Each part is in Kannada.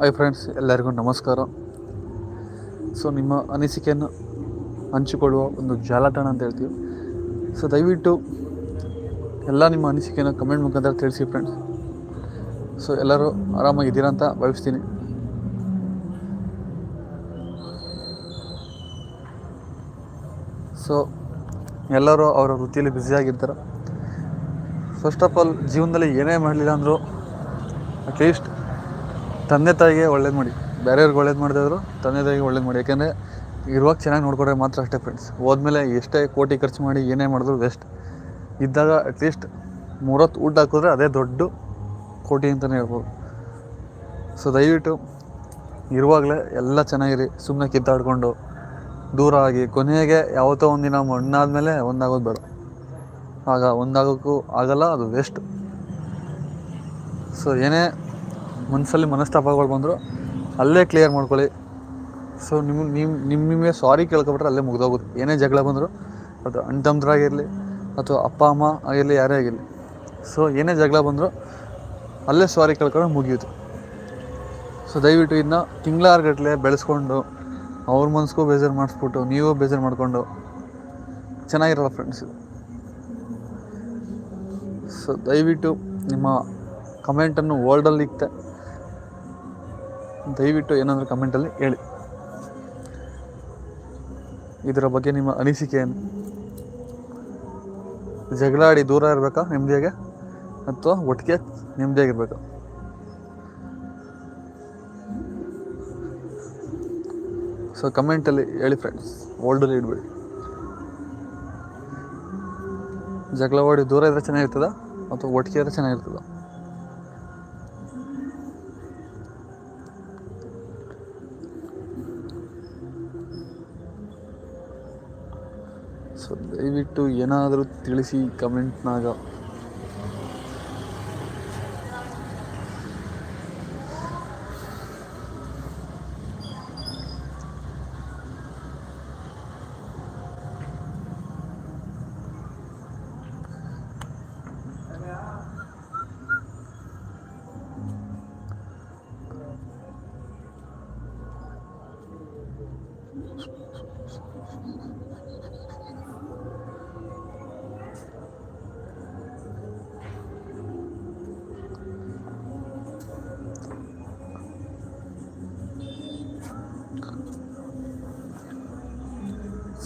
ಹಾಯ್ ಫ್ರೆಂಡ್ಸ್ ಎಲ್ಲರಿಗೂ ನಮಸ್ಕಾರ. ಸೊ ನಿಮ್ಮ ಅನಿಸಿಕೆಯನ್ನು ಹಂಚಿಕೊಳ್ಳುವ ಒಂದು ಜಾಲತಾಣ ಅಂತ ಹೇಳ್ತೀವಿ. ಸೊ ದಯವಿಟ್ಟು ಎಲ್ಲ ನಿಮ್ಮ ಅನಿಸಿಕೆಯನ್ನು ಕಮೆಂಟ್ ಮುಖಾಂತರ ತಿಳಿಸಿ ಫ್ರೆಂಡ್ಸ್ ಸೊ ಎಲ್ಲರೂ ಆರಾಮಾಗಿದ್ದೀರಾ ಅಂತ ಭಾವಿಸ್ತೀನಿ. ಸೊ ಎಲ್ಲರೂ ಅವರ ವೃತ್ತಿಯಲ್ಲಿ ಬ್ಯುಸಿಯಾಗಿರ್ತಾರೆ ಫಸ್ಟ್ ಆಫ್ ಆಲ್ ಜೀವನದಲ್ಲಿ ಏನೇ ಮಾಡಲಿಲ್ಲ ಅಂದರೂ ಅಟ್ಲೀಸ್ಟ್ ತಂದೆ ತಾಯಿಗೆ ಒಳ್ಳೇದು ಮಾಡಿ. ಬೇರೆಯವ್ರಿಗೆ ಒಳ್ಳೇದು ಮಾಡಿದ್ರು ತಂದೆ ತಾಯಿಗೆ ಒಳ್ಳೇದು ಮಾಡಿ. ಯಾಕೆಂದರೆ ಇರುವಾಗ ಚೆನ್ನಾಗಿ ನೋಡ್ಕೊಂಡ್ರೆ ಮಾತ್ರ ಅಷ್ಟೇ ಫ್ರೆಂಡ್ಸ್ ಹೋದ್ಮೇಲೆ ಎಷ್ಟೇ ಕೋಟಿ ಖರ್ಚು ಮಾಡಿ ಏನೇ ಮಾಡಿದ್ರು ವೇಸ್ಟ್ ಇದ್ದಾಗ ಅಟ್ಲೀಸ್ಟ್ ಮೂರೊತ್ತು ಊಟ ಹಾಕಿದ್ರೆ ಅದೇ ದೊಡ್ಡ ಕೋಟಿ ಅಂತಲೇ ಹೇಳ್ಬೋದು. ಸೊ ದಯವಿಟ್ಟು ಇರುವಾಗಲೇ ಎಲ್ಲ ಚೆನ್ನಾಗಿರಿ. ಸುಮ್ಮನೆ ಕಿತ್ತಾಡ್ಕೊಂಡು ದೂರ ಆಗಿ. ಕೊನೆಗೆ ಯಾವತ್ತೋ ಒಂದಿನ ಮಣ್ಣಾದಮೇಲೆ ಒಂದಾಗೋದು ಬೇಡ. ಆಗ ಒಂದಾಗೋಕ್ಕೂ ಆಗಲ್ಲ, ಅದು ವೇಸ್ಟ್ ಸೊ ಏನೇ ಮನಸ್ಸಲ್ಲಿ ಮನಸ್ತಾಪಗಳು ಬಂದರೂ ಅಲ್ಲೇ ಕ್ಲಿಯರ್ ಮಾಡ್ಕೊಳ್ಳಿ. ಸೊ ನಿಮ್ಮ ನಿಮ್ಮ ನಿಮ್ಮ ನಿಮಗೆ ಸಾರಿ ಕೇಳ್ಕೊಬಿಟ್ರೆ ಅಲ್ಲೇ ಮುಗ್ದೋಗುತ್ತೆ. ಏನೇ ಜಗಳ ಬಂದರೂ, ಅದು ಅಣ್ಣ ತಮ್ಮದ್ರಾಗಿರಲಿ ಅಥವಾ ಅಪ್ಪ, ಅಮ್ಮ ಆಗಿರಲಿ, ಯಾರೇ ಆಗಿರಲಿ. ಸೊ ಏನೇ ಜಗಳ ಬಂದರೂ ಅಲ್ಲೇ ಸಾರಿ ಕೇಳ್ಕೊಂಡು ಮುಗಿಯುತ್ತೆ. ಸೊ ದಯವಿಟ್ಟು ಇದನ್ನ ತಿಂಗಳಾರ್ಗಟ್ಲೆ ಬೆಳೆಸ್ಕೊಂಡು ಅವ್ರ ಮನಸ್ಗೂ ಬೇಜಾರು ಮಾಡಿಸ್ಬಿಟ್ಟು ನೀವು ಬೇಜಾರು ಮಾಡಿಕೊಂಡು ಚೆನ್ನಾಗಿರಲ್ಲ ಫ್ರೆಂಡ್ಸ್ ಸೊ ದಯವಿಟ್ಟು ನಿಮ್ಮ ಕಮೆಂಟನ್ನು ವರ್ಲ್ಡಲ್ಲಿ ಇಕ್ತೆ. ದಯವಿಟ್ಟು ಏನಾದರೂ ಕಮೆಂಟಲ್ಲಿ ಹೇಳಿ. ಇದರ ಬಗ್ಗೆ ನಿಮ್ಮ ಅನಿಸಿಕೆ ಏನು? ಜಗಳಾಡಿ ದೂರ ಇರಬೇಕಾ ನೆಮ್ಮದಿಯಾಗೆ? ಅಥವಾ ಒಟ್ಟಿಗೆ ನೆಮ್ಮದಿಯಾಗಿರ್ಬೇಕಾ? ಸೊ ಕಮೆಂಟಲ್ಲಿ ಹೇಳಿ ಫ್ರೆಂಡ್ಸ್ ಓಲ್ಡಲ್ಲಿ ಇಡ್ಬೇಡಿ. ಜಗಳವಾಡಿ ದೂರ ಇದ್ರೆ ಚೆನ್ನಾಗಿರ್ತದ ಅಥವಾ ಒಟ್ಟಿಗೆ ಇದ್ರೆ ಚೆನ್ನಾಗಿರ್ತದ? ಏನಾದರೂ ತಿಳಿಸಿ ಕಮೆಂಟ್ನಾಗ.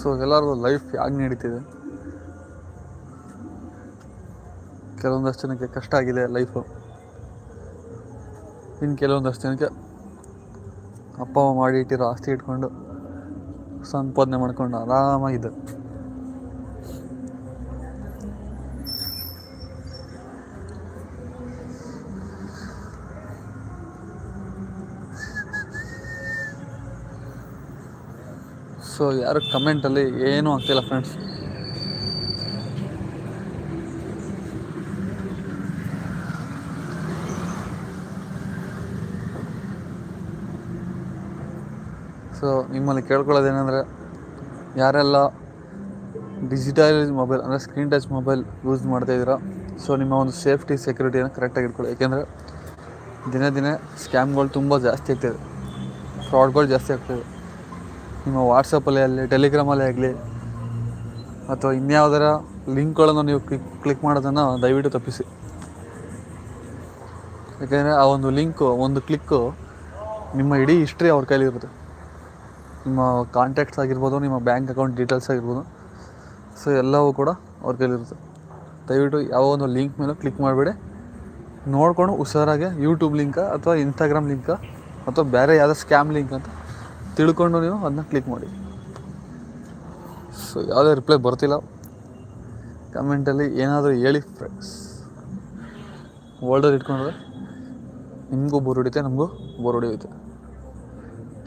ಸೊ ಎಲ್ಲರಿಗೂ ಲೈಫ್ ಯಾಕೆ ನಡೀತಿದೆ. ಕೆಲವೊಂದಷ್ಟು ಜನಕ್ಕೆ ಕಷ್ಟ ಆಗಿದೆ ಲೈಫು ಇನ್ನು ಕೆಲವೊಂದಷ್ಟು ಜನಕ್ಕೆ ಅಪ್ಪ ಮಾಡಿ ಇಟ್ಟಿರೋ ಆಸ್ತಿ ಇಟ್ಕೊಂಡು ಸಂಪಾದನೆ ಮಾಡ್ಕೊಂಡು ಆರಾಮಾಗಿದೆ. ಸೊ ಯಾರು ಕಮೆಂಟಲ್ಲಿ ಏನೂ ಆಗ್ತಿಲ್ಲ ಫ್ರೆಂಡ್ಸ್ ಸೊ ನಿಮ್ಮಲ್ಲಿ ಕೇಳ್ಕೊಳ್ಳೋದೇನೆಂದರೆ, ಯಾರೆಲ್ಲ ಡಿಜಿಟಲೈಸ್ ಮೊಬೈಲ್ ಅಂದರೆ ಸ್ಕ್ರೀನ್ ಟಚ್ ಮೊಬೈಲ್ ಯೂಸ್ ಮಾಡ್ತಾ ಇದ್ದೀರಾ ಸೊ ನಿಮ್ಮ ಒಂದು ಸೇಫ್ಟಿ ಸೆಕ್ಯೂರಿಟಿಯನ್ನು ಕರೆಕ್ಟಾಗಿ ಇಟ್ಕೊಳ್ಳಿ. ಏಕೆಂದರೆ ದಿನೇ ದಿನೇ ಸ್ಕ್ಯಾಮ್ಗಳು ತುಂಬ ಜಾಸ್ತಿ ಆಗ್ತಿದೆ ಫ್ರಾಡ್ಗಳು ಜಾಸ್ತಿ ಆಗ್ತಿದೆ ನಿಮ್ಮ ವಾಟ್ಸಪ್ಪಲ್ಲೇ ಆಗಲಿ ಟೆಲಿಗ್ರಾಮಲ್ಲೇ ಆಗಲಿ, ಅಥವಾ ಇನ್ಯಾವುದರ ಲಿಂಕ್ಗಳನ್ನು ನೀವು ಕ್ಲಿಕ್ ಕ್ಲಿಕ್ ಮಾಡೋದನ್ನು ದಯವಿಟ್ಟು ತಪ್ಪಿಸಿ. ಯಾಕೆಂದರೆ ಆ ಒಂದು ಲಿಂಕು, ಒಂದು ಕ್ಲಿಕ್ಕು ನಿಮ್ಮ ಇಡೀ ಹಿಸ್ಟ್ರಿ ಅವ್ರ ಕೈಲಿ ಇರುತ್ತೆ. ನಿಮ್ಮ ಕಾಂಟ್ಯಾಕ್ಟ್ಸ್ ಆಗಿರ್ಬೋದು, ನಿಮ್ಮ ಬ್ಯಾಂಕ್ ಅಕೌಂಟ್ ಡೀಟೇಲ್ಸ್ ಆಗಿರ್ಬೋದು, ಸೊ ಎಲ್ಲವೂ ಕೂಡ ಅವ್ರ ಕೈಲಿರುತ್ತೆ ದಯವಿಟ್ಟು ಯಾವ ಒಂದು ಲಿಂಕ್ ಮೇಲೆ ಕ್ಲಿಕ್ ಮಾಡಬೇಡಿ. ನೋಡಿಕೊಂಡು ಹುಷಾರಾಗೆ ಯೂಟ್ಯೂಬ್ ಲಿಂಕ ಅಥವಾ ಇನ್ಸ್ಟಾಗ್ರಾಮ್ ಲಿಂಕ ಅಥವಾ ಬೇರೆ ಯಾವುದೋ ಸ್ಕ್ಯಾಮ್ ಲಿಂಕ್ ಅಂತ ತಿಳ್ಕೊಂಡು ನೀವು ಅದನ್ನ ಕ್ಲಿಕ್ ಮಾಡಿ. ಸೊ ಯಾವುದೇ ರಿಪ್ಲೈ ಬರ್ತಿಲ್ಲ. ಕಮೆಂಟಲ್ಲಿ ಏನಾದರೂ ಹೇಳಿ ಫ್ರೆಂಡ್ಸ್ ವರ್ಲ್ಡಲ್ಲಿ ಇಟ್ಕೊಂಡ್ರೆ ನಿಮಗೂ ಬೋರ್ ಹೊಡಿಯುತ್ತೆ, ನಮಗೂ ಬೋರ್ ಹೊಡಿಯುತ್ತೆ.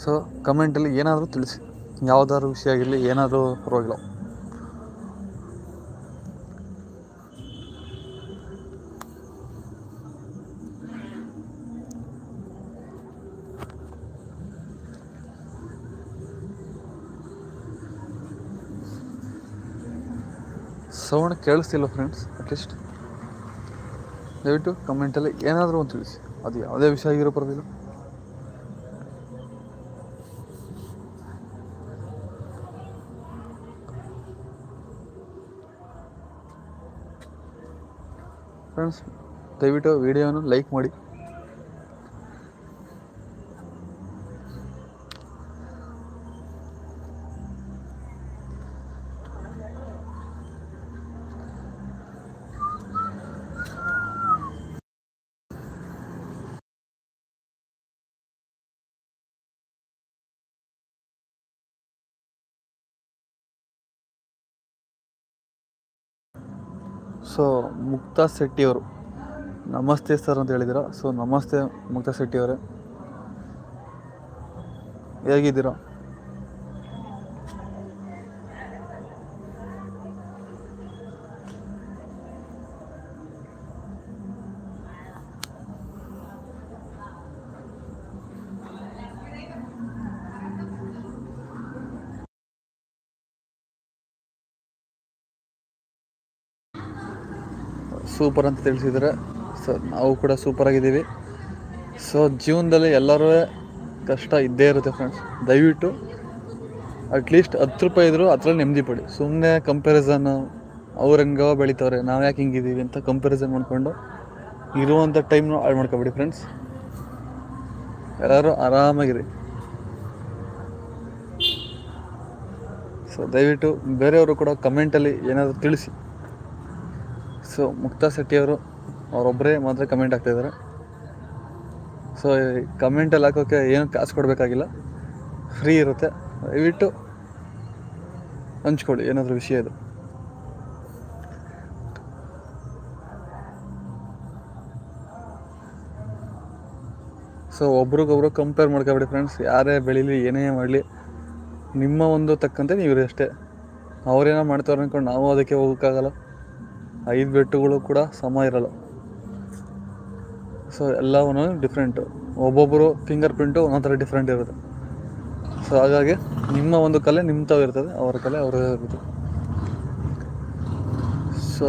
ಸೊ ಕಮೆಂಟಲ್ಲಿ ಏನಾದರೂ ತಿಳಿಸಿ. ಯಾವುದಾದ್ರು ವಿಷಯ ಆಗಿರಲಿ, ಏನಾದರೂ ಪರವಾಗಿಲ್ಲ. ಸೌಂಡ್ ಕೇಳಿಸ್ತಿಲ್ಲ ಫ್ರೆಂಡ್ಸ್ ಅಟ್ಲೀಸ್ಟ್ ದಯವಿಟ್ಟು ಕಮೆಂಟಲ್ಲಿ ಏನಾದರೂ ಒಂದು ತಿಳಿಸಿ. ಅದು ಯಾವುದೇ ವಿಷಯ ಆಗಿರೋ ಪರವಾಗಿಲ್ಲ. ಫ್ರೆಂಡ್ಸ್ ದಯವಿಟ್ಟು ವಿಡಿಯೋನ ಲೈಕ್ ಮಾಡಿ. ಸೊ ಮುಕ್ತಾ ಶೆಟ್ಟಿಯವರು ನಮಸ್ತೆ ಸರ್ ಅಂತ ಹೇಳಿದ್ದೀರಾ. ಸೊ ನಮಸ್ತೆ ಮುಕ್ತಾ ಶೆಟ್ಟಿಯವರೇ ಹೇಗಿದ್ದೀರಾ? ಸೂಪರ್ ಅಂತ ತಿಳಿಸಿದ್ರೆ ಸೊ ನಾವು ಕೂಡ ಸೂಪರ್ ಆಗಿದ್ದೀವಿ. ಸೊ ಜೀವನದಲ್ಲಿ ಎಲ್ಲರೂ ಕಷ್ಟ ಇದ್ದೇ ಇರುತ್ತೆ ಫ್ರೆಂಡ್ಸ್ ದಯವಿಟ್ಟು ಅಟ್ಲೀಸ್ಟ್ ಹತ್ತು ರೂಪಾಯಿ ಇದ್ದರೂ ಅದರಲ್ಲಿ ನೆಮ್ಮದಿ ಪಡಿ. ಸುಮ್ಮನೆ ಕಂಪ್ಯಾರಿಸನ್ ಅವ್ರು ಹೆಂಗೋ ಬೆಳಿತವ್ರೆ, ನಾವು ಯಾಕೆ ಹಿಂಗಿದ್ದೀವಿ ಅಂತ ಕಂಪ್ಯಾರಿಸನ್ ಮಾಡಿಕೊಂಡು ಇರುವಂಥ ಟೈಮ್ನು ಹಾಳು ಮಾಡ್ಕೊಬೇಡಿ ಫ್ರೆಂಡ್ಸ್ ಎಲ್ಲರೂ ಆರಾಮಾಗಿರಿ. ಸೊ ದಯವಿಟ್ಟು ಬೇರೆಯವರು ಕೂಡ ಕಮೆಂಟಲ್ಲಿ ಏನಾದರೂ ತಿಳಿಸಿ. ಸೊ ಮುಕ್ತಾ ಶೆಟ್ಟಿಯವರು ಅವರೊಬ್ಬರೇ ಮಾತ್ರ ಕಮೆಂಟ್ ಹಾಕ್ತಾಯಿದ್ದಾರೆ ಸೊ ಕಮೆಂಟಲ್ಲಿ ಹಾಕೋಕ್ಕೆ ಏನು ಕಾಸು ಕೊಡಬೇಕಾಗಿಲ್ಲ. ಫ್ರೀ ಇರುತ್ತೆ. ದಯವಿಟ್ಟು ಹಂಚ್ಕೊಳ್ಳಿ. ಏನಾದರೂ ವಿಷಯ ಇದು. ಸೊ ಒಬ್ರಿಗೊಬ್ರು ಕಂಪೇರ್ ಮಾಡ್ಕೊಬೇಡಿ ಫ್ರೆಂಡ್ಸ್ ಯಾರೇ ಬೆಳೀಲಿ, ಏನೇ ಮಾಡಲಿ, ನಿಮ್ಮ ಒಂದು ತಕ್ಕಂತೆ ನೀವು ಅಷ್ಟೇ. ಅವ್ರೇನೋ ಮಾಡ್ತಾರೆ ಅನ್ಕೊಂಡು ನಾವು ಅದಕ್ಕೆ ಹೋಗೋಕ್ಕಾಗಲ್ಲ. ಐದು ಬೆಟ್ಟುಗಳು ಕೂಡ ಸಮ ಇರಲ್ಲ. ಸೊ ಎಲ್ಲ ಒಂದೊಂದು ಡಿಫ್ರೆಂಟು ಒಬ್ಬೊಬ್ಬರು ಫಿಂಗರ್ ಪ್ರಿಂಟು ಒಂದೊಂದು ಥರ ಡಿಫ್ರೆಂಟ್ ಇರುತ್ತೆ. ಸೊ ಹಾಗಾಗಿ ನಿಮ್ಮ ಒಂದು ಕಲೆ ನಿಮ್ಮ ತಾವು ಇರ್ತದೆ, ಅವರ ಕಲೆ ಅವರ ಇರುತ್ತೆ. ಸೊ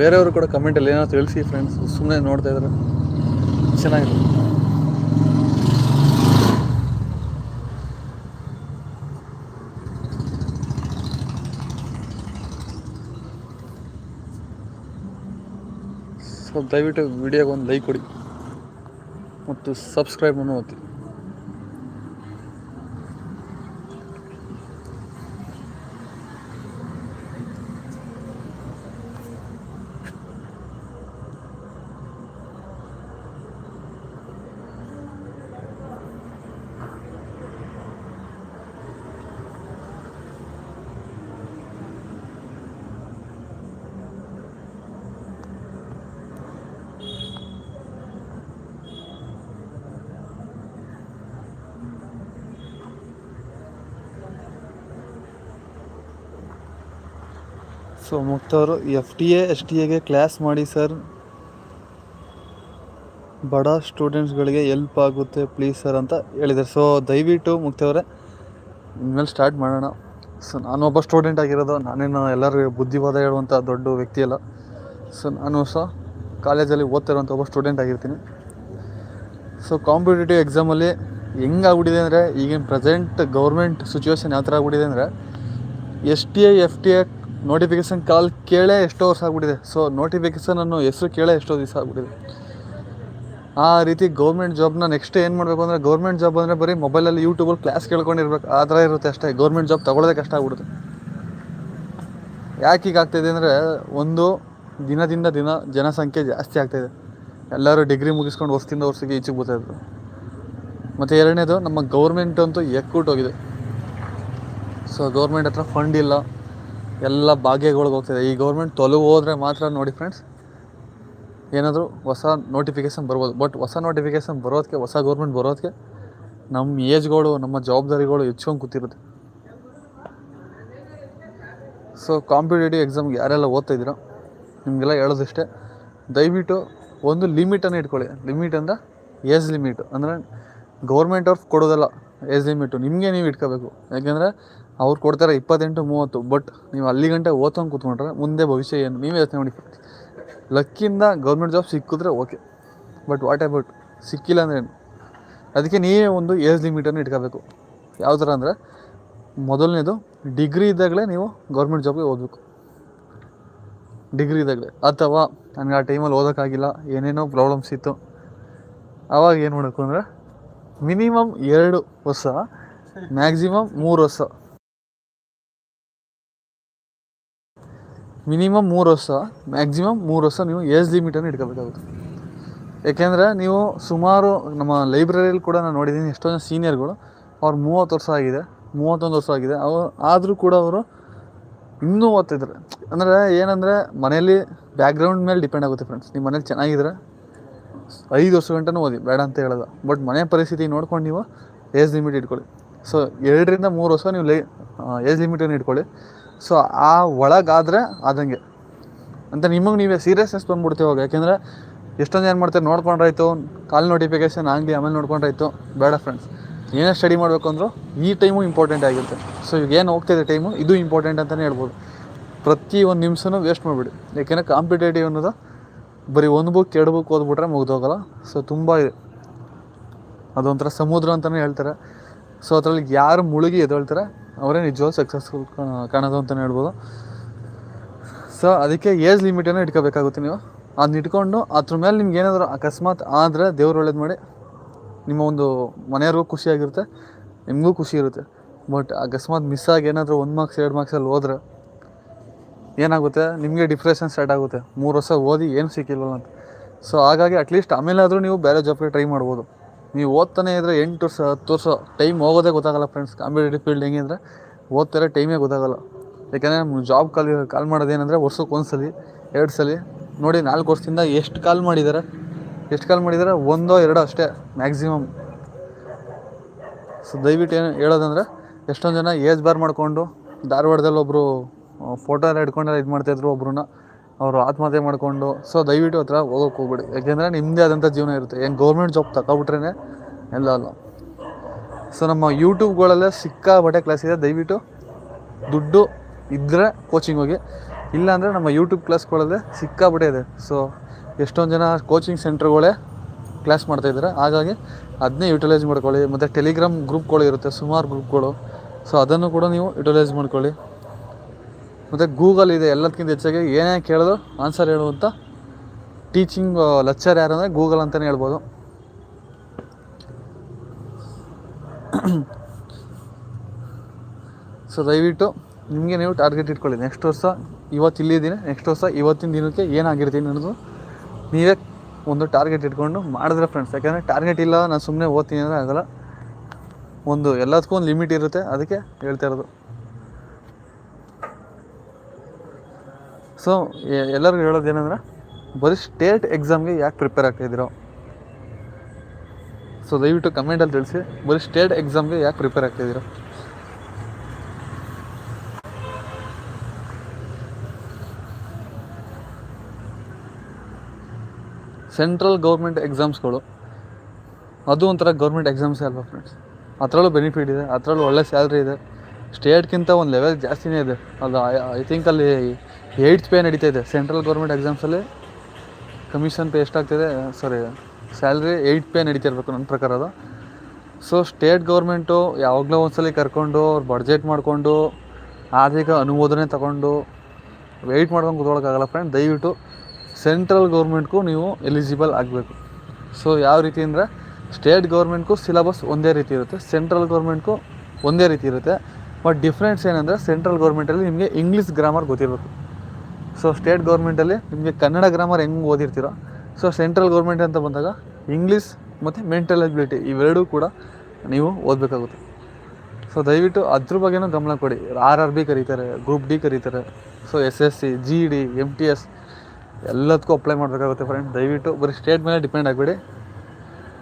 ಬೇರೆಯವರು ಕೂಡ ಕಮೆಂಟಲ್ಲಿ ಏನೋ ತಿಳಿಸಿ ಫ್ರೆಂಡ್ಸ್ ಸುಮ್ಮನೆ ನೋಡ್ತಾ ಇದ್ದಾರೆ ಚೆನ್ನಾಗಿದೆ ದಯವಿಟ್ಟು ವಿಡಿಯೋಗೆ ಒಂದು ಲೈಕ್ ಕೊಡಿ. ಮತ್ತು ಸಬ್ಸ್ಕ್ರೈಬನ್ನು ಒತ್ತಿ. So ಮುಕ್ತವರು F T A S T ಎಗೆ ಕ್ಲಾಸ್ ಮಾಡಿ ಸರ್ ಬಡ ಸ್ಟೂಡೆಂಟ್ಸ್ಗಳಿಗೆ ಎಲ್ಪ್ ಆಗುತ್ತೆ ಪ್ಲೀಸ್ ಸರ್ ಅಂತ ಹೇಳಿದ್ದಾರೆ. ಸೊ ದಯವಿಟ್ಟು ಮುಕ್ತವರೇ ಇನ್ಮೇಲೆ ಸ್ಟಾರ್ಟ್ ಮಾಡೋಣ. ಸೊ ಒಬ್ಬ ಸ್ಟೂಡೆಂಟ್ ಆಗಿರೋದು ನಾನೇನು ಎಲ್ಲರಿಗೂ ಬುದ್ಧಿವಾದ ಹೇಳುವಂಥ ದೊಡ್ಡ ವ್ಯಕ್ತಿ ಅಲ್ಲ. ಸೊ ನಾನು ಸಹ ಕಾಲೇಜಲ್ಲಿ ಓದ್ತಿರೋಂಥ ಒಬ್ಬ ಸ್ಟೂಡೆಂಟ್ ಆಗಿರ್ತೀನಿ. ಸೊ ಕಾಂಪಿಟೇಟಿವ್ ಎಕ್ಸಾಮಲ್ಲಿ ಹೆಂಗಾಗ್ಬಿಟ್ಟಿದೆ ಅಂದರೆ, ಈಗಿನ ಪ್ರೆಸೆಂಟ್ ಗೌರ್ಮೆಂಟ್ ಸಿಚುವೇಶನ್ ಯಾವ ಥರ ಆಗ್ಬಿಟ್ಟಿದೆ ಅಂದರೆ S T I F T A notification call ಕೇಳೇ ಎಷ್ಟೋ ವರ್ಷ ಆಗ್ಬಿಟ್ಟಿದೆ. ಸೊ ನೋಟಿಫಿಕೇಷನ್ ಅನ್ನು ಹೆಸರು ಕೇಳೇ ಎಷ್ಟೋ ದಿವಸ ಆಗ್ಬಿಟ್ಟಿದೆ. ಆ ರೀತಿ ಗೌರ್ಮೆಂಟ್ ಜಾಬ್ನ ನೆಕ್ಸ್ಟ್ ಏನು ಮಾಡಬೇಕು ಅಂದರೆ ಗೌರ್ಮೆಂಟ್ ಜಾಬ್ ಅಂದರೆ ಬರೀ ಮೊಬೈಲಲ್ಲಿ ಯೂಟ್ಯೂಬಲ್ಲಿ ಕ್ಲಾಸ್ ಕೇಳ್ಕೊಂಡಿರ್ಬೇಕು. ಆ ಥರ ಇರುತ್ತೆ ಅಷ್ಟೇ. ಗೌರ್ಮೆಂಟ್ ಜಾಬ್ ತಗೊಳ್ಳೋದೇ ಕಷ್ಟ ಆಗ್ಬಿಡುತ್ತೆ. ಯಾಕೆ ಈಗ ಆಗ್ತಾಯಿದೆ ಅಂದರೆ, ಒಂದು ದಿನದಿಂದ ದಿನ ಜನಸಂಖ್ಯೆ ಜಾಸ್ತಿ ಆಗ್ತಾಯಿದೆ ಎಲ್ಲರೂ ಡಿಗ್ರಿ ಮುಗಿಸ್ಕೊಂಡು ವರ್ಷದಿಂದ ವರ್ಷಕ್ಕೆ ಈಚೆಗೆ ಬರ್ತಾಯಿದ್ರು ಮತ್ತು ಎರಡನೇದು, ನಮ್ಮ ಗೌರ್ಮೆಂಟ್ ಅಂತೂ ಎಕ್ಕೂಟೋಗಿದೆ ಸೊ ಗೌರ್ಮೆಂಟ್ ಹತ್ರ ಫಂಡ್ ಇಲ್ಲ. ಎಲ್ಲ ಭಾಗ್ಯಗಳಿಗೆ ಹೋಗ್ತಿದೆ. ಈ ಗೌರ್ಮೆಂಟ್ ತೊಲಗು ಹೋದರೆ ಮಾತ್ರ ನೋಡಿ ಫ್ರೆಂಡ್ಸ್ ಏನಾದರೂ ಹೊಸ ನೋಟಿಫಿಕೇಷನ್ ಬರ್ಬೋದು. ಬಟ್ ಹೊಸ ನೋಟಿಫಿಕೇಷನ್ ಬರೋದಕ್ಕೆ ಹೊಸ ಗೌರ್ಮೆಂಟ್ ಬರೋದಕ್ಕೆ ನಮ್ಮ ಏಜ್ಗಳು ನಮ್ಮ ಜವಾಬ್ದಾರಿಗಳು ಹೆಚ್ಕೊಂಡು ಕೂತಿರುತ್ತೆ. ಸೊ ಕಾಂಪಿಟೇಟಿವ್ ಎಕ್ಸಾಮ್ಗೆ ಯಾರೆಲ್ಲ ಓದ್ತಾ ಇದ್ದೀರೋ ನಿಮಗೆಲ್ಲ ಹೇಳೋದಿಷ್ಟೇ, ದಯವಿಟ್ಟು ಒಂದು ಲಿಮಿಟನ್ನು ಇಟ್ಕೊಳ್ಳಿ. ಲಿಮಿಟ್ ಅಂದರೆ ಏಜ್ ಲಿಮಿಟ್ ಅಂದರೆ ಗೌರ್ಮೆಂಟ್ ಅವ್ರು ಕೊಡೋದಲ್ಲ ಏಜ್ ಲಿಮಿಟು ನಿಮಗೆ ನೀವು ಇಟ್ಕೋಬೇಕು. ಯಾಕೆಂದರೆ ಅವ್ರು ಕೊಡ್ತಾರೆ ಇಪ್ಪತ್ತೆಂಟು, ಮೂವತ್ತು ಬಟ್ ನೀವು ಅಲ್ಲಿ ಗಂಟೆ ಓದ್ಕೊಂಡು ಕೂತ್ಕೊಂಡ್ರೆ ಮುಂದೆ ಭವಿಷ್ಯ ಏನು? ನೀವೇ ಯೋಚನೆ ಮಾಡಿ. ಲಕ್ಕಿಂದ ಗೌರ್ಮೆಂಟ್ ಜಾಬ್ ಸಿಕ್ಕಿದ್ರೆ ಓಕೆ ಬಟ್ ವಾಟ್ ಅಬೌಟ್ ಸಿಕ್ಕಿಲ್ಲ ಅಂದ್ರೆ ಏನು? ಅದಕ್ಕೆ ನೀವೇ ಒಂದು ಏಜ್ ಲಿಮಿಟನ್ನು ಇಟ್ಕೋಬೇಕು. ಯಾವ ಥರ ಅಂದರೆ ಮೊದಲನೇದು ಡಿಗ್ರಿ ಇದ್ದಾಗಲೇ ನೀವು ಗೌರ್ಮೆಂಟ್ ಜಾಬ್ಗೆ ಓದಬೇಕು. ಡಿಗ್ರಿ ಇದ್ದಾಗಲೇ. ಅಥವಾ ನನಗೆ ಆ ಟೈಮಲ್ಲಿ ಓದೋಕ್ಕಾಗಿಲ್ಲ, ಏನೇನೋ ಪ್ರಾಬ್ಲಮ್ಸ್ ಇತ್ತು. ಆವಾಗ ಏನು ಮಾಡಬೇಕು ಅಂದರೆ ಮಿನಿಮಮ್ ಎರಡು ವರ್ಷ ಮ್ಯಾಕ್ಸಿಮಮ್ ಮೂರು ವರ್ಷ. ಮಿನಿಮಮ್ ಮೂರು ವರ್ಷ ಮ್ಯಾಕ್ಸಿಮಮ್ ಮೂರು ವರ್ಷ ನೀವು ಏಜ್ ಲಿಮಿಟನ್ನು ಇಟ್ಕೋಬೇಕಾಗುತ್ತೆ ಏಕೆಂದರೆ ನೀವು ಸುಮಾರು ನಮ್ಮ ಲೈಬ್ರರಿಯಲ್ಲಿ ಕೂಡ ನಾನು ನೋಡಿದ್ದೀನಿ ಎಷ್ಟೋ ಜನ ಸೀನಿಯರ್ಗಳು ಅವ್ರು ಮೂವತ್ತು ವರ್ಷ ಆಗಿದೆ, ಮೂವತ್ತೊಂದು ವರ್ಷ ಆಗಿದೆ. ಅವರು, ಆದರೂ ಕೂಡ ಅವರು ಇನ್ನೂ ಓದ್ತಿದ್ದಾರೆ. ಅಂದರೆ ಏನಂದರೆ ಮನೇಲಿ ಬ್ಯಾಕ್ಗ್ರೌಂಡ್ ಮೇಲೆ ಡಿಪೆಂಡ್ ಆಗುತ್ತೆ ಫ್ರೆಂಡ್ಸ್ ನಿಮ್ಮ ಮನೇಲಿ ಚೆನ್ನಾಗಿದ್ರೆ ಐದು ವರ್ಷ ಗಂಟೆನೂ ಓದಿ, ಬೇಡ ಅಂತ ಹೇಳೋದು ಬಟ್ ಮನೆ ಪರಿಸ್ಥಿತಿ ನೋಡ್ಕೊಂಡು ನೀವು ಏಜ್ ಲಿಮಿಟ್ ಇಟ್ಕೊಳ್ಳಿ. ಸೊ ಎರಡರಿಂದ ಮೂರು ವರ್ಷ ನೀವು ಲೈ ಏಜ್ ಲಿಮಿಟನ್ನು ಇಟ್ಕೊಳ್ಳಿ. ಸೊ ಆ ಒಳಗಾದರೆ ಆದಂಗೆ. ಅಂತ ನಿಮಗೆ ನೀವೇ ಸೀರಿಯಸ್ನೆಸ್ ಬಂದ್ಬಿಡ್ತೀವಿ ಅವಾಗ ಯಾಕೆಂದರೆ ಎಷ್ಟೊಂದು ಏನು ಮಾಡ್ತಾರೆ, ನೋಡ್ಕೊಂಡ್ರಾಯ್ತು. ಕಾಲ್ ನೋಟಿಫಿಕೇಶನ್ ಆಗಲಿ, ಆಮೇಲೆ ನೋಡ್ಕೊಂಡ್ರಾಯ್ತು. ಬೇಡ ಫ್ರೆಂಡ್ಸ್ ಏನೇ ಸ್ಟಡಿ ಮಾಡಬೇಕು ಅಂದರೂ ಈ ಟೈಮು ಇಂಪಾರ್ಟೆಂಟ್ ಆಗಿರುತ್ತೆ. ಸೊ ಈಗ ಏನು ಹೋಗ್ತಿದೆ ಟೈಮು ಇದು ಇಂಪಾರ್ಟೆಂಟ್ ಅಂತಲೇ ಹೇಳ್ಬೋದು. ಪ್ರತಿ ಒಂದು ನಿಮಿಷನೂ ವೇಸ್ಟ್ ಮಾಡಿಬಿಡಿ. ಯಾಕೆಂದರೆ ಕಾಂಪಿಟೇಟಿವ್ ಅನ್ನೋದು ಬರೀ ಒಂದು ಬುಕ್ ಎರಡು ಬುಕ್ ಓದ್ಬಿಟ್ರೆ ಮುಗ್ದೋಗಲ್ಲ. ಸೊ ತುಂಬ ಇದೆ. ಅದೊಂಥರ ಸಮುದ್ರ ಅಂತಲೇ ಹೇಳ್ತಾರೆ. ಸೊ ಅದರಲ್ಲಿ ಯಾರು ಮುಳುಗಿ ಎದ್ದೇಳ್ತಾರೆ ಅವರೇ ನಿಜವಾಗ್ ಸಕ್ಸಸ್ಫುಲ್ ಕಾಣೋದು ಅಂತಲೇ ಹೇಳ್ಬೋದು. ಸೊ ಅದಕ್ಕೆ ಏಜ್ ಲಿಮಿಟನ್ನು ಇಟ್ಕೋಬೇಕಾಗುತ್ತೆ ನೀವು. ಅದನ್ನ ಇಟ್ಕೊಂಡು ಅದ್ರ ಮೇಲೆ ನಿಮ್ಗೆ ಏನಾದರೂ ಅಕಸ್ಮಾತ್ ಆದರೆ ದೇವ್ರು ಒಳ್ಳೇದು ಮಾಡಿ ನಿಮ್ಮ ಒಂದು ಮನೆಯವ್ರಿಗೂ ಖುಷಿಯಾಗಿರುತ್ತೆ ನಿಮಗೂ ಖುಷಿ ಇರುತ್ತೆ. ಬಟ್ ಅಕಸ್ಮಾತ್ ಮಿಸ್ ಆಗಿ ಏನಾದರೂ ಒಂದು ಮಾರ್ಕ್ಸ್ ಎರಡು ಮಾರ್ಕ್ಸಲ್ಲಿ ಹೋದ್ರೆ ಏನಾಗುತ್ತೆ? ನಿಮಗೆ ಡಿಪ್ರೆಷನ್ ಸ್ಟಾರ್ಟ್ ಆಗುತ್ತೆ. ಮೂರು ವರ್ಷ ಓದಿ ಏನು ಸಿಕ್ಕಿಲ್ವಲ್ಲ ಅಂತ. ಸೊ ಹಾಗಾಗಿ ಅಟ್ಲೀಸ್ಟ್ ಆಮೇಲೆ ಆದರೂ ನೀವು ಬೇರೆ ಜಾಬ್ಗೆ ಟ್ರೈ ಮಾಡ್ಬೋದು. ನೀವು ಓದ್ತಾನೆ ಇದ್ದರೆ ಎಂಟು ವರ್ಷ, ಹತ್ತು ವರ್ಷ ಟೈಮ್ ಹೋಗೋದೇ ಗೊತ್ತಾಗಲ್ಲ ಫ್ರೆಂಡ್ಸ್ ಕಾಂಪಿಟೇಟಿವ್ ಫೀಲ್ಡ್ ಹೆಂಗೆ ಅಂದರೆ ಓದ್ತಾರೆ ಟೈಮೇ ಗೊತ್ತಾಗಲ್ಲ. ಯಾಕಂದರೆ ಜಾಬ್ ಕಾಲ್ ಕಾಲ್ ಮಾಡೋದೇನೆಂದರೆ ವರ್ಷಕ್ಕೆ ಒಂದು ಸಲ ಎರಡು ಸಲ ನೋಡಿ ನಾಲ್ಕು ವರ್ಷದಿಂದ ಎಷ್ಟು ಕಾಲ್ ಮಾಡಿದ್ದಾರೆ ಎಷ್ಟು ಕಾಲ್ ಮಾಡಿದ್ದಾರೆ ಒಂದೋ ಎರಡೋ ಅಷ್ಟೇ ಮ್ಯಾಕ್ಸಿಮಮ್ ಸೊ ದಯವಿಟ್ಟು ಏನು ಹೇಳೋದಂದ್ರೆ, ಎಷ್ಟೊಂದು ಜನ ಏಜ್ ಬಾರ್ ಮಾಡಿಕೊಂಡು ಧಾರವಾಡದಲ್ಲಿ ಒಬ್ಬರು ಫೋಟೋ ಎಲ್ಲ ಹಿಡ್ಕೊಂಡೆಲ್ಲ ಇದು ಮಾಡ್ತಾಯಿದ್ರು ಒಬ್ರನ್ನ ಅವರು ಆತ್ಮಹತ್ಯೆ ಮಾಡಿಕೊಂಡು ಸೊ ದಯವಿಟ್ಟು ಹತ್ರ ಹೋಗೋಕೆ ಹೋಗ್ಬಿಡಿ. ಯಾಕೆಂದರೆ ನಿಮ್ಮದೇ ಆದಂಥ ಜೀವನ ಇರುತ್ತೆ. ಏನು ಗೌರ್ಮೆಂಟ್ ಜಾಬ್ ತಗೊಬಿಟ್ರೇ ಎಲ್ಲ ಅಲ್ಲ. ಸೊ ನಮ್ಮ ಯೂಟ್ಯೂಬ್ಗಳಲ್ಲೇ ಸಿಕ್ಕಾಪಟ್ಟೆ ಕ್ಲಾಸ್ ಇದೆ. ದಯವಿಟ್ಟು ದುಡ್ಡು ಇದ್ದರೆ ಕೋಚಿಂಗ್ ಹೋಗಿ. ಇಲ್ಲಾಂದರೆ ನಮ್ಮ ಯೂಟ್ಯೂಬ್ ಕ್ಲಾಸ್ಗಳಲ್ಲೇ ಸಿಕ್ಕಾಪಟ್ಟೆ ಇದೆ. ಸೊ ಎಷ್ಟೊಂದು ಜನ ಕೋಚಿಂಗ್ ಸೆಂಟ್ರ್ಗಳೇ ಕ್ಲಾಸ್ ಮಾಡ್ತಾಯಿದ್ದಾರೆ ಹಾಗಾಗಿ ಅದನ್ನೇ ಯುಟಿಲೈಸ್ ಮಾಡ್ಕೊಳ್ಳಿ. ಮತ್ತು ಟೆಲಿಗ್ರಾಮ್ ಗ್ರೂಪ್ಗಳು ಇರುತ್ತೆ. ಸುಮಾರು ಗ್ರೂಪ್ಗಳು ಸೊ ಅದನ್ನು ಕೂಡ ನೀವು ಯುಟಿಲೈಸ್ ಮಾಡ್ಕೊಳ್ಳಿ. ಮತ್ತು ಗೂಗಲ್ ಇದೆ ಎಲ್ಲದಕ್ಕಿಂತ ಹೆಚ್ಚಾಗಿ. ಏನೇ ಕೇಳಿದ್ರು ಆನ್ಸರ್ ಹೇಳುವಂಥ ಟೀಚಿಂಗ್ ಲೆಕ್ಚರ್ ಯಾರು ಅಂದರೆ ಗೂಗಲ್ ಅಂತಲೇ ಹೇಳ್ಬೋದು. ಸೊ ದಯವಿಟ್ಟು ನಿಮಗೆ ನೀವು ಟಾರ್ಗೆಟ್ ಇಟ್ಕೊಳ್ಳಿ. ನೆಕ್ಸ್ಟ್ ವರ್ಷ, ಇವತ್ತು ಇಲ್ಲಿದ್ದೀನಿ ನೆಕ್ಸ್ಟ್ ವರ್ಷ, ಇವತ್ತಿನ ದಿನಕ್ಕೆ ಏನಾಗಿರ್ತೀನಿ ಅನ್ನೋದು ನೀವೇ ಒಂದು ಟಾರ್ಗೆಟ್ ಇಟ್ಕೊಂಡು ಮಾಡಿದ್ರೆ ಫ್ರೆಂಡ್ಸ್ ಯಾಕಂದರೆ ಟಾರ್ಗೆಟ್ ಇಲ್ಲ, ನಾನು ಸುಮ್ಮನೆ ಓದ್ತೀನಿ ಅಂದರೆ ಆಗಲ್ಲ. ಒಂದು, ಎಲ್ಲದಕ್ಕೂ ಒಂದು ಲಿಮಿಟ್ ಇರುತ್ತೆ. ಅದಕ್ಕೆ ಹೇಳ್ತಾ ಇರೋದು. ಸೊ ಎಲ್ಲರಿಗೂ ಹೇಳೋದು ಏನಂದ್ರೆ, ಬರೀ ಸ್ಟೇಟ್ ಎಕ್ಸಾಮ್ಗೆ ಯಾಕೆ ಪ್ರಿಪೇರ್ ಆಗ್ತಾಯಿದ್ದೀರೋ ಸೊ ದಯವಿಟ್ಟು ಕಮೆಂಟಲ್ಲಿ ತಿಳಿಸಿ, ಬರೀ ಸ್ಟೇಟ್ ಎಕ್ಸಾಮ್ಗೆ ಯಾಕೆ ಪ್ರಿಪೇರ್ ಆಗ್ತಾಯಿದ್ದೀರೋ ಸೆಂಟ್ರಲ್ ಗೌರ್ಮೆಂಟ್ ಎಕ್ಸಾಮ್ಸ್ಗಳು ಅದು ಒಂಥರ ಗೌರ್ಮೆಂಟ್ ಎಕ್ಸಾಮ್ಸೇ ಅಲ್ವಾ ಫ್ರೆಂಡ್ಸ್ ಅದರಲ್ಲೂ ಬೆನಿಫಿಟ್ ಇದೆ, ಅದರಲ್ಲೂ ಒಳ್ಳೆ ಸ್ಯಾಲ್ರಿ ಇದೆ. ಸ್ಟೇಟ್ಗಿಂತ ಒಂದು ಲೆವೆಲ್ ಜಾಸ್ತಿನೇ ಇದೆ. ಅದು ಐ ಥಿಂಕ್ ಅಲ್ಲಿ ಏಯ್ಟ್ ಪೇ ನಡೀತಾ ಇದೆ. ಸೆಂಟ್ರಲ್ ಗೌರ್ಮೆಂಟ್ ಎಕ್ಸಾಮ್ಸಲ್ಲಿ ಕಮಿಷನ್ ಪೇ ಎಷ್ಟಾಗ್ತಿದೆ? ಸಾರಿ ಸ್ಯಾಲ್ರಿ ಏಯ್ಟ್ ಪೇ ನಡೀತಿರ್ಬೇಕು ನನ್ನ ಪ್ರಕಾರ ಅದು. ಸೊ ಸ್ಟೇಟ್ ಗೌರ್ಮೆಂಟು ಯಾವಾಗಲೂ ಒಂದ್ಸಲ ಕರ್ಕೊಂಡು, ಅವ್ರು ಬಡ್ಜೆಟ್ ಮಾಡಿಕೊಂಡು, ಆರ್ಥಿಕ ಅನುಮೋದನೆ ತಗೊಂಡು ವೆಯ್ಟ್ ಮಾಡ್ಕೊಂಡು ಕೂತ್ಕೊಳ್ಳೋಕ್ಕಾಗಲ್ಲ ಫ್ರೆಂಡ್ ದಯವಿಟ್ಟು ಸೆಂಟ್ರಲ್ ಗೌರ್ಮೆಂಟ್ಗೂ ನೀವು ಎಲಿಜಿಬಲ್ ಆಗಬೇಕು. ಸೊ ಯಾವ ರೀತಿ ಅಂದರೆ ಸ್ಟೇಟ್ ಗೌರ್ಮೆಂಟ್ಗೂ ಸಿಲಬಸ್ ಒಂದೇ ರೀತಿ ಇರುತ್ತೆ. ಸೆಂಟ್ರಲ್ ಗೌರ್ಮೆಂಟ್ಗೂ ಒಂದೇ ರೀತಿ ಇರುತ್ತೆ. ಬಟ್ ಡಿಫ್ರೆನ್ಸ್ ಏನಂದರೆ ಸೆಂಟ್ರಲ್ ಗೌರ್ಮೆಂಟಲ್ಲಿ ನಿಮಗೆ ಇಂಗ್ಲೀಷ್ ಗ್ರಾಮರ್ ಗೊತ್ತಿರಬೇಕು. ಸೊ ಸ್ಟೇಟ್ ಗೌರ್ಮೆಂಟಲ್ಲಿ ನಿಮಗೆ ಕನ್ನಡ ಗ್ರಾಮರ್ ಹೆಂಗೆ ಓದಿರ್ತೀರೋ ಸೊ ಸೆಂಟ್ರಲ್ ಗೌರ್ಮೆಂಟ್ ಅಂತ ಬಂದಾಗ ಇಂಗ್ಲೀಷ್ ಮತ್ತು ಮೆಂಟಲ್ ಎಬಿಲಿಟಿ ಇವೆರಡೂ ಕೂಡ ನೀವು ಓದಬೇಕಾಗುತ್ತೆ. ಸೊ ದಯವಿಟ್ಟು ಅದ್ರ ಬಗ್ಗೆನೂ ಗಮನ ಕೊಡಿ. ಆರ್ ಆರ್ ಬಿ ಕರೀತಾರೆ ಗ್ರೂಪ್ ಡಿ ಕರೀತಾರೆ so S S C G D M T S ಎಲ್ಲದಕ್ಕೂ ಅಪ್ಲೈ ಮಾಡಬೇಕಾಗುತ್ತೆ ಫ್ರೆಂಡ್ ದಯವಿಟ್ಟು ಬರೀ ಸ್ಟೇಟ್ ಮೇಲೆ ಡಿಪೆಂಡ್ ಆಗಬೇಡಿ.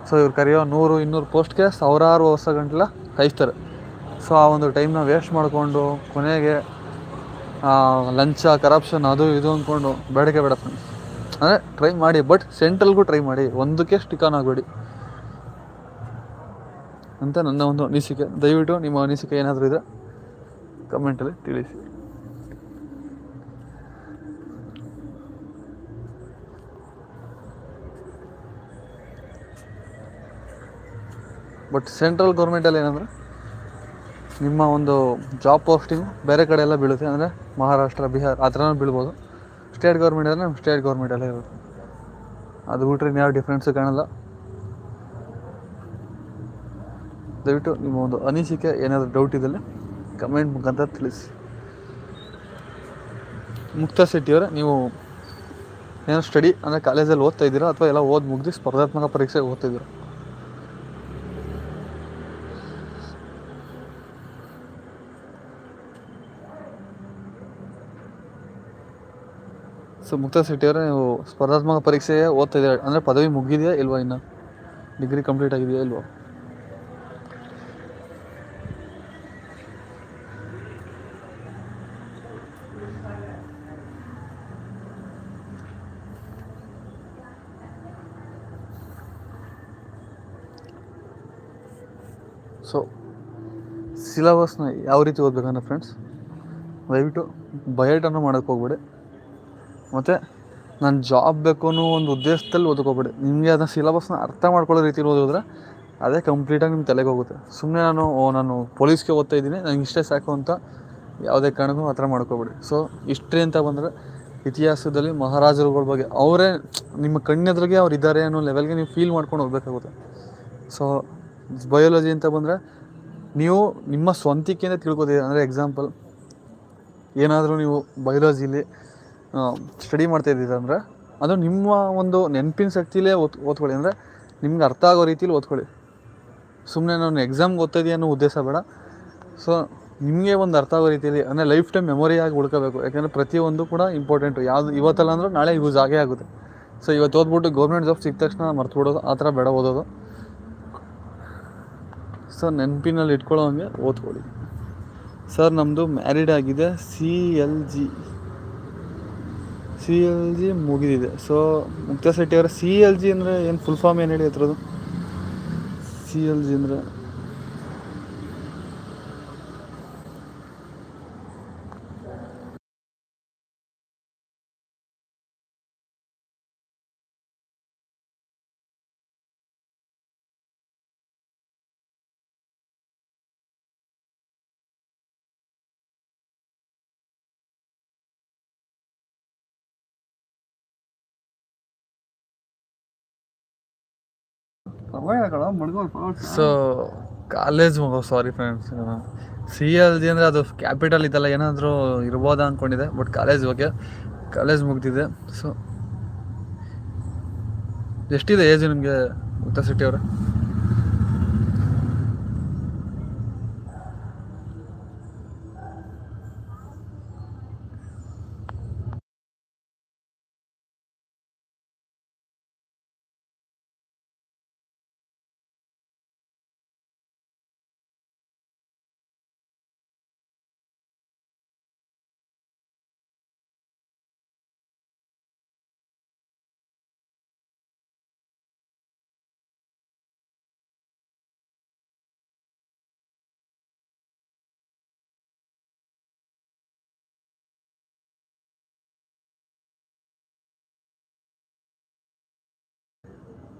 ಸೊ ಇವ್ರು ಕರೆಯೋ ನೂರು ಇನ್ನೂರು ಪೋಸ್ಟ್ಗೆ ಸಾವಿರಾರು ವರ್ಷ ಗಂಟಲ ಕಾಯಿಸ್ತಾರೆ ಸೊ ಆ ಒಂದು ಟೈಮ್ನ ವೇಸ್ಟ್ ಮಾಡಿಕೊಂಡು ಕೊನೆಗೆ ಲಂಚ ಕರಪ್ಷನ್ ಅದು ಇದು ಅಂದ್ಕೊಂಡು ಬೇಡಕ್ಕೆ ಬೇಡ ಫ್ರೆಂಡ್ಸ್ ಅಂದರೆ ಟ್ರೈ ಮಾಡಿ ಬಟ್ ಸೆಂಟ್ರಲ್ಗೂ ಟ್ರೈ ಮಾಡಿ. ಒಂದಕ್ಕೆ ಸ್ಟಿಕಾನ್ ಆಗಬೇಡಿ. ಅಂತ ನನ್ನ ಒಂದು ಅನಿಸಿಕೆ. ದಯವಿಟ್ಟು ನಿಮ್ಮ ಅನಿಸಿಕೆ ಏನಾದರೂ ಇದೆ ಕಮೆಂಟಲ್ಲಿ ತಿಳಿಸಿ. ಬಟ್ ಸೆಂಟ್ರಲ್ ಗೌರ್ಮೆಂಟಲ್ಲಿ ಏನಂದರೆ? ನಿಮ್ಮ ಒಂದು ಜಾಬ್ ಪೋಸ್ಟಿಂಗು ಬೇರೆ ಕಡೆ ಎಲ್ಲ ಬೀಳುತ್ತೆ. ಅಂದರೆ ಮಹಾರಾಷ್ಟ್ರ, ಬಿಹಾರ್, ಆ ಥರನೂ ಬೀಳ್ಬೋದು. ಸ್ಟೇಟ್ ಗೌರ್ಮೆಂಟ್ ಅಂದರೆ ನಮ್ಮ ಸ್ಟೇಟ್ ಗೌರ್ಮೆಂಟಲ್ಲೇ ಇರುತ್ತೆ. ಅದು ಬಿಟ್ಟರೆ ಇನ್ಯಾವ ಡಿಫ್ರೆನ್ಸು ಕಾಣಲ್ಲ. ದಯವಿಟ್ಟು ನಿಮ್ಮ ಒಂದು ಅನಿಸಿಕೆ, ಏನಾದರೂ ಡೌಟ್ ಇದ್ದಲ್ಲಿ ಕಮೆಂಟ್ ಮುಖಾಂತರ ತಿಳಿಸಿ. ಮುಕ್ತ ಶೆಟ್ಟಿಯವರೇ ನೀವು ಏನೋ ಸ್ಟಡಿ ಅಂದರೆ ಕಾಲೇಜಲ್ಲಿ ಓದ್ತಾ ಇದ್ದೀರಾ ಅಥವಾ ಎಲ್ಲ ಓದಿ ಮುಗ್ದು ಸ್ಪರ್ಧಾತ್ಮಕ ಪರೀಕ್ಷೆಗೆ ಓದ್ತಾ ಸೊ ಮುಕ್ತ ಶೆಟ್ಟಿಯವರೇ, ನೀವು ಸ್ಪರ್ಧಾತ್ಮಕ ಪರೀಕ್ಷೆ ಓದ್ತಾ ಇದ್ದೀರಾ? ಅಂದರೆ ಪದವಿ ಮುಗಿದೆಯಾ ಇಲ್ವಾ ಇನ್ನು? ಡಿಗ್ರಿ ಕಂಪ್ಲೀಟ್ ಆಗಿದೆಯಾ ಇಲ್ವಾ? ಸೊ ಸಿಲಬಸ್ನ ಯಾವ ರೀತಿ ಓದ್ಬೇಕಂದ್ರೆ ಫ್ರೆಂಡ್ಸ್ ದಯವಿಟ್ಟು ಬಯಟನ್ನು ಮಾಡೋಕ್ಕೆ ಹೋಗ್ಬೇಡಿ. ಮತ್ತು ನಾನು ಜಾಬ್ ಬೇಕು ಅನ್ನೋ ಒಂದು ಉದ್ದೇಶದಲ್ಲಿ ಓದ್ಕೋಬೇಡಿ. ನಿಮಗೆ ಅದನ್ನ ಸಿಲಬಸ್ನ ಅರ್ಥ ಮಾಡ್ಕೊಳ್ಳೋ ರೀತಿಲಿ ಓದಿದ್ರೆ ಅದೇ ಕಂಪ್ಲೀಟಾಗಿ ನಿಮ್ಮ ತಲೆಗೆ ಹೋಗುತ್ತೆ. ಸುಮ್ಮನೆ ನಾನು ನಾನು ಪೊಲೀಸ್ಗೆ ಓದ್ತಾ ಇದ್ದೀನಿ ನನಗೆ ಇಷ್ಟೇ ಸಾಕು ಅಂತ ಯಾವುದೇ ಕಾರಣಕ್ಕೂ ಆ ಥರ ಮಾಡ್ಕೋಬೇಡಿ. ಸೊ ಹಿಸ್ಟ್ರಿ ಅಂತ ಬಂದರೆ ಇತಿಹಾಸದಲ್ಲಿ ಮಹಾರಾಜರುಗಳ ಬಗ್ಗೆ ಅವರೇ, ನಿಮ್ಮ ಕಣ್ಣೆದ್ರಿಗೆ ಅವ್ರು ಇದ್ದಾರೆ ಅನ್ನೋ ಲೆವೆಲ್ಗೆ ನೀವು ಫೀಲ್ ಮಾಡ್ಕೊಂಡು ಹೋಗ್ಬೇಕಾಗುತ್ತೆ. ಸೊ ಬಯೋಲಜಿ ಅಂತ ಬಂದರೆ ನೀವು ನಿಮ್ಮ ಸ್ವಂತಿಕೆಯಿಂದ ತಿಳ್ಕೊತೀರಿ. ಅಂದರೆ ಎಕ್ಸಾಂಪಲ್ ಏನಾದರೂ ನೀವು ಬಯೋಲಜಿಲಿ ಸ್ಟಡಿ ಮಾಡ್ತಾ ಅಂದರೆ, ಅದು ನಿಮ್ಮ ಒಂದು ನೆನಪಿನ ಶಕ್ತಿಲೇ ಓದ್, ಓದ್ಕೊಳ್ಳಿ. ಅಂದರೆ ನಿಮ್ಗೆ ಅರ್ಥ ಆಗೋ ರೀತಿಲಿ ಓದ್ಕೊಳ್ಳಿ. ಸುಮ್ಮನೆ ನಾನು ಎಕ್ಸಾಮ್ಗೆ ಓದ್ತಾ ಇದೀನಿ ಅನ್ನೋ ಉದ್ದೇಶ ಬೇಡ. ಸೊ ನಿಮಗೆ ಒಂದು ಅರ್ಥ ಆಗೋ ರೀತಿಯಲ್ಲಿ ಅಂದರೆ ಲೈಫ್ ಟೈಮ್ ಮೆಮೊರಿಯಾಗಿ ಉಳ್ಕೋಬೇಕು ಯಾಕಂದರೆ ಪ್ರತಿಯೊಂದು ಕೂಡ ಇಂಪಾರ್ಟೆಂಟು ಯಾವುದು ಇವತ್ತಲ್ಲ ಅಂದರೂ ನಾಳೆ ಯೂಸ್ ಆಗೇ ಆಗುತ್ತೆ. ಸೊ ಇವತ್ತು ಓದ್ಬಿಟ್ಟು ಗೌರ್ಮೆಂಟ್ ಜಾಬ್ ಸಿಕ್ಕ ತಕ್ಷಣ ಮರ್ತು ಬಿಡೋದು, ಆ ಥರ ಬೇಡ ಓದೋದು. ಸರ್ ನೆನಪಿನಲ್ಲಿ ಇಟ್ಕೊಳ್ಳೋ ಹಂಗೆ ಓದ್ಕೊಳ್ಳಿ. ಸರ್ ನಮ್ಮದು ಮ್ಯಾರಿಡ್ ಆಗಿದೆ C L G C L G ಮುಗಿದಿದೆ. ಸೊ ಮುಕ್ತಾ ಶೆಟ್ಟಿ ಅವರ ಸಿ ಎಲ್ ಜಿ ಅಂದರೆ ಏನು ಫುಲ್ ಫಾರ್ಮ್ ಏನು ಹೇಳಿ ಹತ್ರದು ಸಿ ಎಲ್ ಜಿ ಅಂದರೆ ಸೊ ಕಾಲೇಜ್ ಮಗ sorry friends C L G ಅಂದರೆ ಅದು ಕ್ಯಾಪಿಟಲ್ ಇದೆಲ್ಲ ಏನಾದರೂ ಇರ್ಬೋದಾ ಅಂದ್ಕೊಂಡಿದ್ದೆ ಬಟ್ ಕಾಲೇಜ್ ಓಕೆ ಕಾಲೇಜ್ ಮುಗ್ದಿದೆ. ಸೊ ಎಷ್ಟಿದೆ ಏಜ್ ನಿಮಗೆ ಉತ್ತರ ಸಿಟಿ ಅವರೇ?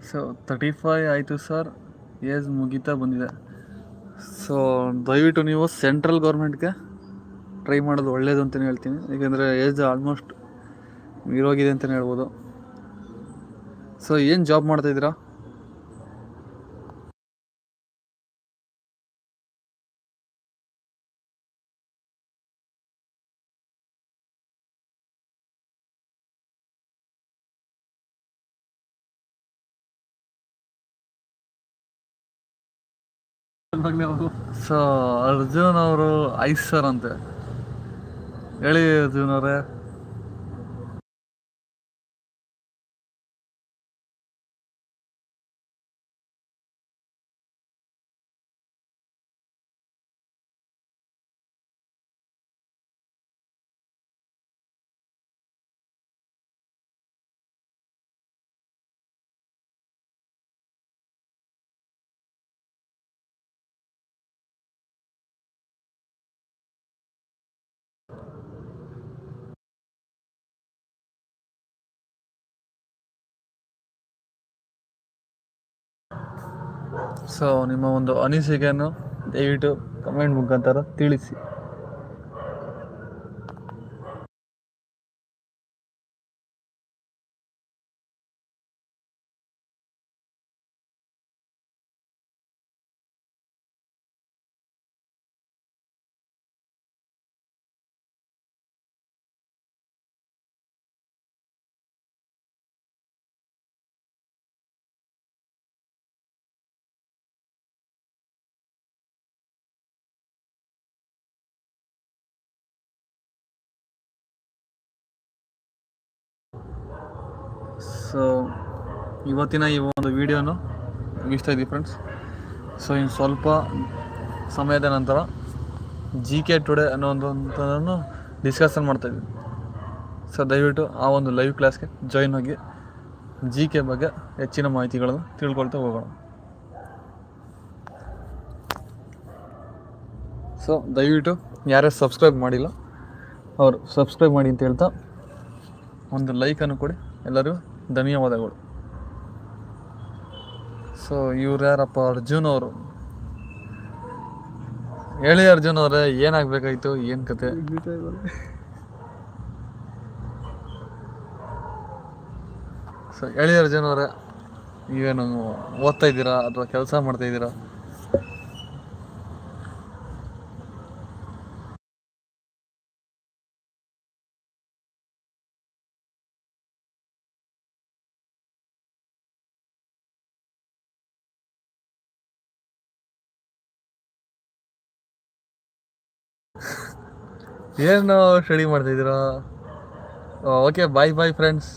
ಸೊ ತರ್ಟಿ ಫೈ ಆಯಿತು ಸರ್ ಏಜ್ ಮುಗಿತಾ ಬಂದಿದೆ. ಸೊ ದಯವಿಟ್ಟು ನೀವು ಸೆಂಟ್ರಲ್ ಗೌರ್ಮೆಂಟ್ಗೆ ಟ್ರೈ ಮಾಡೋದು ಒಳ್ಳೇದು ಅಂತಲೇ ಹೇಳ್ತೀನಿ. ಏಕೆಂದರೆ ಏಜ್ ಆಲ್ಮೋಸ್ಟ್ ಮೀರೋಗಿದೆ ಅಂತಲೇ ಹೇಳ್ಬೋದು. ಸೊ ಏನು ಜಾಬ್ ಮಾಡ್ತಾಯಿದ್ದೀರಾ ಸೊ ಅರ್ಜುನ್ ಅವರು ಐಸರ್ ಸರ್ ಅಂತೆ. ಹೇಳಿ ಅರ್ಜುನ್ ಅವರೇ. ಸೊ ನಿಮ್ಮ ಒಂದು ಅನಿಸಿಕೆಯನ್ನು ದಯವಿಟ್ಟು ಕಮೆಂಟ್ ಮುಖಾಂತರ ತಿಳಿಸಿ. ಸೊ ಇವತ್ತಿನ ಈ ಒಂದು ವಿಡಿಯೋನು ಮುಗಿಸ್ತಾ ಇದ್ದೀವಿ ಫ್ರೆಂಡ್ಸ್ ಸೊ ಇನ್ನು ಸ್ವಲ್ಪ ಸಮಯದ ನಂತರ ಜಿ ಕೆ ಟುಡೇ ಅನ್ನೋ ಒಂದು ಡಿಸ್ಕಷನ್ ಮಾಡ್ತಾಯಿದ್ವಿ ಸೊ ದಯವಿಟ್ಟು ಆ ಒಂದು ಲೈವ್ ಕ್ಲಾಸ್ಗೆ ಜಾಯಿನ್ ಆಗಿ ಜಿ ಕೆ ಬಗ್ಗೆ ಹೆಚ್ಚಿನ ಮಾಹಿತಿಗಳನ್ನು ತಿಳ್ಕೊಳ್ತಾ ಹೋಗೋಣ. ಸೊ ದಯವಿಟ್ಟು ಯಾರೇ ಸಬ್ಸ್ಕ್ರೈಬ್ ಮಾಡಿಲ್ಲ, ಅವರು ಸಬ್ಸ್ಕ್ರೈಬ್ ಮಾಡಿ ಅಂತ ಹೇಳ್ತಾ ಒಂದು ಲೈಕನ್ನು ಕೊಡಿ. ಎಲ್ಲರಿಗೂ ಧನ್ಯವಾದಗಳು. ಸೊ ಇವ್ರು ಯಾರಪ್ಪ? ಅರ್ಜುನ್ ಅವರು. ಹೇಳಿ ಅರ್ಜುನ್ ಅವರೇ, ಏನಾಗಬೇಕಾಯ್ತು? ಏನು ಕತೆ? ಸೊ ಹೇಳಿ ಅರ್ಜುನ್ ಅವರೇ ನೀವೇನು ಓದ್ತಾ ಇದ್ದೀರಾ ಅಥವಾ ಕೆಲಸ ಮಾಡ್ತಾ ಇದ್ದೀರಾ? ಏನು ಸ್ಟಡಿ ಮಾಡ್ತಿದ್ದೀರಾ? Okay bye bye friends